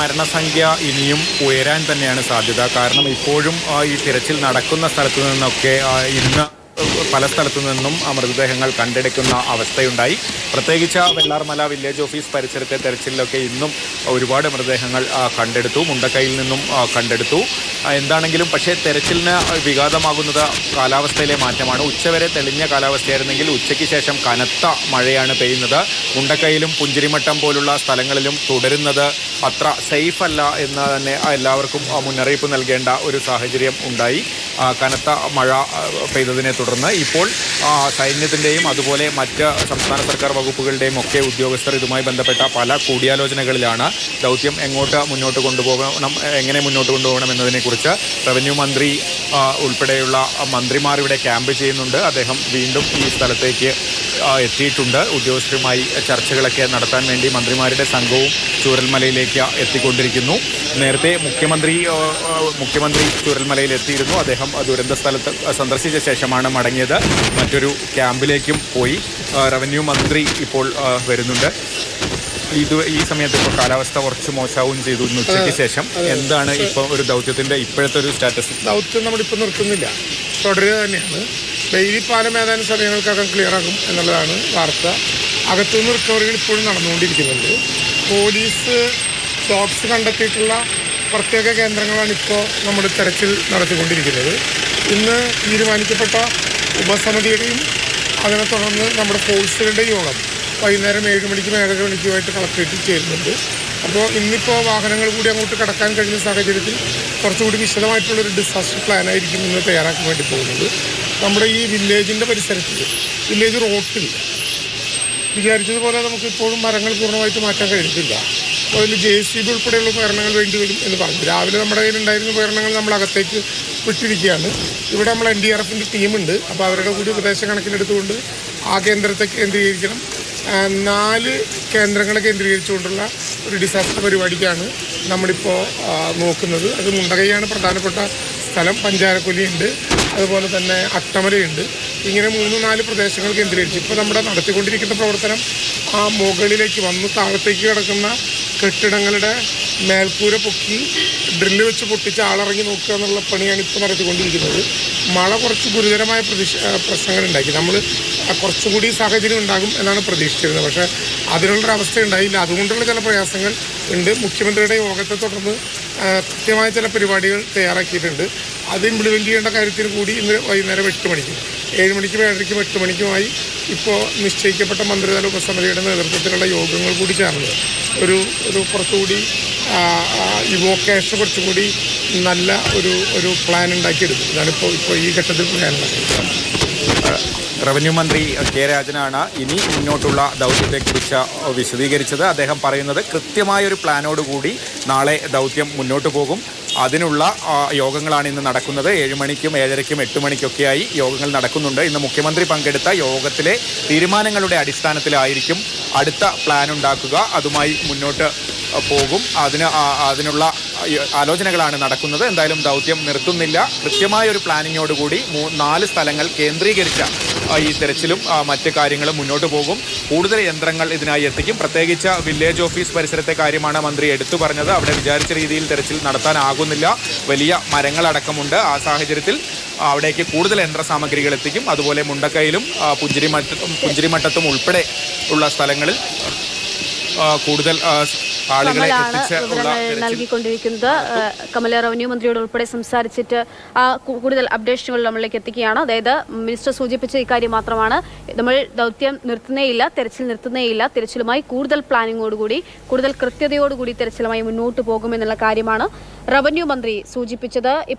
മരണസംഖ്യ ഇനിയും ഉയരാൻ തന്നെയാണ് സാധ്യത. കാരണം ഇപ്പോഴും ഈ തിരച്ചിൽ നടക്കുന്ന സ്ഥലത്തു നിന്നൊക്കെ ഇന്ന് പല സ്ഥലത്തു നിന്നും മൃതദേഹങ്ങൾ കണ്ടെടുക്കുന്ന അവസ്ഥയുണ്ടായി. പ്രത്യേകിച്ച് വെള്ളാർമല വില്ലേജ് ഓഫീസ് പരിസരത്തെ തെരച്ചിലൊക്കെ ഇന്നും ഒരുപാട് മൃതദേഹങ്ങൾ കണ്ടെടുത്തു മുണ്ടക്കൈയിൽ നിന്നും കണ്ടെടുത്തു. എന്താണെങ്കിലും പക്ഷേ തെരച്ചിലിന് വിഘാതമാകുന്നത് കാലാവസ്ഥയിലെ മാറ്റമാണ്. ഉച്ചവരെ തെളിഞ്ഞ കാലാവസ്ഥയായിരുന്നെങ്കിൽ ഉച്ചയ്ക്ക് ശേഷം കനത്ത മഴയാണ് പെയ്യുന്നത്. മുണ്ടക്കൈയിലും പുഞ്ചിരിമട്ടം പോലുള്ള സ്ഥലങ്ങളിലും തുടരുന്നത് അത്ര സേഫ് അല്ല എന്ന് തന്നെ എല്ലാവർക്കും മുന്നറിയിപ്പ് നൽകേണ്ട ഒരു സാഹചര്യം ഉണ്ടായി. കനത്ത മഴ പെയ്തതിനെ തുടർന്ന് ഇപ്പോൾ ആ, സൈന്യത്തിന്റെയും അതുപോലെ മറ്റ് സംസ്ഥാന സർക്കാർ വകുപ്പുകളുടെയും ഒക്കെ ഉദ്യോഗസ്ഥർ ഇതുമായി ബന്ധപ്പെട്ട പല കൂടിയാലോചനകളിലാണ് ദൗത്യം എങ്ങോട്ട് മുന്നോട്ട് കൊണ്ടുപോകണം എങ്ങനെ മുന്നോട്ട് കൊണ്ടുപോകണം എന്നതിനെക്കുറിച്ച് റവന്യൂ മന്ത്രി ഉൾപ്പെടെയുള്ള മന്ത്രിമാർ ഇവിടെ ക്യാമ്പ് ചെയ്യുന്നുണ്ട്. അദ്ദേഹം വീണ്ടും ഈ സ്ഥലത്തേക്ക് എത്തിയിട്ടുണ്ട്. ഉദ്യോഗസ്ഥരുമായി ചർച്ചകളൊക്കെ നടത്താൻ വേണ്ടി മന്ത്രിമാരുടെ സംഘവും ചൂരൽമലയിലേക്ക് എത്തിക്കൊണ്ടിരിക്കുന്നു. നേരത്തെ മുഖ്യമന്ത്രി മുഖ്യമന്ത്രി ചൂരൽമലയിൽ എത്തിയിരുന്നു. അദ്ദേഹം ദുരന്ത സ്ഥലത്ത് സന്ദർശിച്ച ശേഷമാണ് മടങ്ങിയത്. മറ്റൊരു ക്യാമ്പിലേക്കും പോയി റവന്യൂ മന്ത്രി ഇപ്പോൾ വരുന്നുണ്ട്. ഇത് ഈ സമയത്ത് ഇപ്പോൾ കാലാവസ്ഥ കുറച്ച് മോശവും ചെയ്തു ഉച്ചയ്ക്ക് ശേഷം. എന്താണ് ഇപ്പോൾ ഒരു ദൗത്യത്തിന്റെ ഇപ്പോഴത്തെ ഒരു സ്റ്റാറ്റസ്? ദൗത്യം നമ്മളിപ്പോൾ നിർത്തുന്നില്ല. തുടരുക തന്നെയാണ്. ഡെയിലി പാലം ഏതാനും സമയങ്ങൾക്കകം ക്ലിയർ ആകും എന്നുള്ളതാണ് വാർത്ത. അകത്തുനിന്ന് റിക്കവറികൾ ഇപ്പോഴും നടന്നുകൊണ്ടിരിക്കുന്നുണ്ട്. പോലീസ് ഡോഗ്സ് കണ്ടെത്തിയിട്ടുള്ള പ്രത്യേക കേന്ദ്രങ്ങളാണ് ഇപ്പോൾ നമ്മൾ തെരച്ചിൽ നടത്തിക്കൊണ്ടിരിക്കുന്നത്. ഇന്ന് തീരുമാനിക്കപ്പെട്ട ഉപസമിതിയുടെയും അതിനെ തുടർന്ന് നമ്മുടെ ഫോഴ്സുകളുടെ യോഗം വൈകുന്നേരം ഏഴ് മണിക്കും ഏഴര മണിക്കുമായിട്ട് കളക്ട്രേറ്റിൽ ചേരുന്നുണ്ട്. അപ്പോൾ ഇന്നിപ്പോൾ വാഹനങ്ങൾ കൂടി അങ്ങോട്ട് കടക്കാൻ കഴിയുന്ന സാഹചര്യത്തിൽ കുറച്ചുകൂടി വിശദമായിട്ടുള്ളൊരു ഡിസാസ്റ്റർ പ്ലാനായിരിക്കും ഇന്ന് തയ്യാറാക്കാൻ വേണ്ടി പോകുന്നത്. നമ്മുടെ ഈ വില്ലേജിന്റെ പരിസരത്തിൽ വില്ലേജ് റോട്ടിൽ വിചാരിച്ചതുപോലെ നമുക്ക് ഇപ്പോഴും മരങ്ങൾ പൂർണമായിട്ട് മാറ്റാൻ കഴിഞ്ഞിട്ടില്ല. അപ്പോൾ അതിൽ ജെ സി ബി ഉൾപ്പെടെയുള്ള ഉപകരണങ്ങൾ വേണ്ടി വരും എന്ന് പറഞ്ഞു. രാവിലെ നമ്മുടെ കയ്യിലുണ്ടായിരുന്ന ഉപകരണങ്ങൾ നമ്മൾ അകത്തേക്ക് വിട്ടിരിക്കുകയാണ്. ഇവിടെ നമ്മൾ എൻ ഡി ആർ എഫിന്റെ ടീമുണ്ട് അപ്പോൾ അവരുടെ കൂടി ഉപദേശ കണക്കിലെടുത്തുകൊണ്ട് ആ കേന്ദ്രത്തെ കേന്ദ്രീകരിക്കണം. നാല് കേന്ദ്രങ്ങളെ കേന്ദ്രീകരിച്ചുകൊണ്ടുള്ള ഒരു ഡിസാസ്റ്റർ പരിപാടിക്കാണ് നമ്മളിപ്പോൾ നോക്കുന്നത്. അത് മുണ്ടകയാണ് പ്രധാനപ്പെട്ട സ്ഥലം. പഞ്ചാരക്കൊലിയുണ്ട് അതുപോലെ തന്നെ അട്ടമലയുണ്ട് ഇങ്ങനെ മൂന്ന് നാല് പ്രദേശങ്ങൾ കേന്ദ്രീകരിച്ച്. ഇപ്പോൾ നമ്മുടെ നടത്തിക്കൊണ്ടിരിക്കുന്ന പ്രവർത്തനം ആ മുകളിലേക്ക് വന്ന് താഴത്തേക്ക് കിടക്കുന്ന കെട്ടിടങ്ങളുടെ മേൽക്കൂര പൊക്കി ഡ്രില്ല് വെച്ച് പൊട്ടിച്ച് ആളിറങ്ങി നോക്കുക എന്നുള്ള പണിയാണ് ഇപ്പോൾ നടത്തിക്കൊണ്ടിരിക്കുന്നത്. മഴ കുറച്ച് ഗുരുതരമായ പ്രതിഷ പ്രശ്നങ്ങൾ ഉണ്ടാക്കി നമ്മൾ കുറച്ചുകൂടി സാഹചര്യം ഉണ്ടാകും എന്നാണ് പ്രതീക്ഷിച്ചിരുന്നത്. പക്ഷേ അതിനുള്ളൊരവസ്ഥ ഉണ്ടായില്ല. അതുകൊണ്ടുള്ള ചില പ്രയാസങ്ങൾ ഉണ്ട്. മുഖ്യമന്ത്രിയുടെ യോഗത്തെ തുടർന്ന് കൃത്യമായ ചില പരിപാടികൾ തയ്യാറാക്കിയിട്ടുണ്ട്. അത് ഇംപ്ലിമെന്റ് ചെയ്യേണ്ട കാര്യത്തിൽ കൂടി ഇന്ന് വൈകുന്നേരം എട്ട് മണിക്ക്. ഏഴ് മണിക്കും ഏഴരയ്ക്കും എട്ട് മണിക്കുമായി ഇപ്പോൾ നിശ്ചയിക്കപ്പെട്ട മന്ത്രിതല ഉപസമിതിയുടെ നേതൃത്വത്തിലുള്ള യോഗങ്ങൾ കൂടി ചേർന്നത് ഒരു ഒരു കുറച്ചുകൂടി ഇവോക്കേഷൻ കുറച്ചുകൂടി നല്ല ഒരു ഒരു പ്ലാൻ ഉണ്ടാക്കിയെടുക്കും ഇതാണിപ്പോൾ ഇപ്പോൾ ഈ ഘട്ടത്തിൽ പറയാനുള്ളത് റവന്യൂ മന്ത്രി കെ രാജനാണ് ഇനി മുന്നോട്ടുള്ള ദൗത്യത്തെക്കുറിച്ച് വിശദീകരിച്ചത്. അദ്ദേഹം പറയുന്നത് കൃത്യമായ ഒരു പ്ലാനോടുകൂടി നാളെ ദൗത്യം മുന്നോട്ട് പോകും. അതിനുള്ള യോഗങ്ങളാണ് ഇന്ന് നടക്കുന്നത്. ഏഴ് മണിക്കും ഏഴരയ്ക്കും എട്ട് മണിക്കൊക്കെയായി യോഗങ്ങൾ നടക്കുന്നുണ്ട്. ഇന്ന് മുഖ്യമന്ത്രി പങ്കെടുത്ത യോഗത്തിലെ തീരുമാനങ്ങളുടെ അടിസ്ഥാനത്തിലായിരിക്കും അടുത്ത പ്ലാൻ ഉണ്ടാക്കുക. അതുമായി മുന്നോട്ട് പോകും. അതിന് അതിനുള്ള ആലോചനകളാണ് നടക്കുന്നത്. എന്തായാലും ദൗത്യം നിർത്തുന്നില്ല. കൃത്യമായ ഒരു പ്ലാനിങ്ങോടുകൂടി നാല് സ്ഥലങ്ങൾ കേന്ദ്രീകരിച്ച ഈ തെരച്ചിലും മറ്റ് കാര്യങ്ങളും മുന്നോട്ട് പോകും. കൂടുതൽ യന്ത്രങ്ങൾ ഇതിനായി എത്തിക്കും. പ്രത്യേകിച്ച് വില്ലേജ് ഓഫീസ് പരിസരത്തെ കാര്യമാണ് മന്ത്രി എടുത്തു പറഞ്ഞത്. അവിടെ വിചാരിച്ച രീതിയിൽ തെരച്ചിൽ നടത്താനാകുന്നില്ല. വലിയ മരങ്ങളടക്കമുണ്ട്. ആ സാഹചര്യത്തിൽ അവിടേക്ക് കൂടുതൽ യന്ത്ര സാമഗ്രികൾ എത്തിക്കും. അതുപോലെ മുണ്ടക്കയിലും ആ, പുഞ്ചിരിമറ്റത്തും പുഞ്ചിരിമട്ടത്തും ഉൾപ്പെടെ ഉള്ള സ്ഥലങ്ങളിൽ കൂടുതൽ കമലാണ് വിവരങ്ങൾ നൽകിക്കൊണ്ടിരിക്കുന്നത്. കമല റവന്യൂ മന്ത്രിയോട് ഉൾപ്പെടെ സംസാരിച്ചിട്ട് ആ കൂടുതൽ അപ്ഡേഷനുകൾ നമ്മളിലേക്ക് എത്തിക്കുകയാണ്. അതായത് മിനിസ്റ്റർ സൂചിപ്പിച്ച ഇക്കാര്യം മാത്രമാണ്. നമ്മൾ ദൗത്യം നിർത്തുന്നേയില്ല തെരച്ചിൽ നിർത്തുന്നേയില്ല. തെരച്ചിലുമായി കൂടുതൽ പ്ലാനിങ്ങോടുകൂടി കൂടുതൽ കൃത്യതയോടുകൂടി തെരച്ചിലുമായി മുന്നോട്ട് പോകുമെന്നുള്ള കാര്യമാണ് റവന്യൂ മന്ത്രി സൂചിപ്പിച്ചത്. ഇപ്പോൾ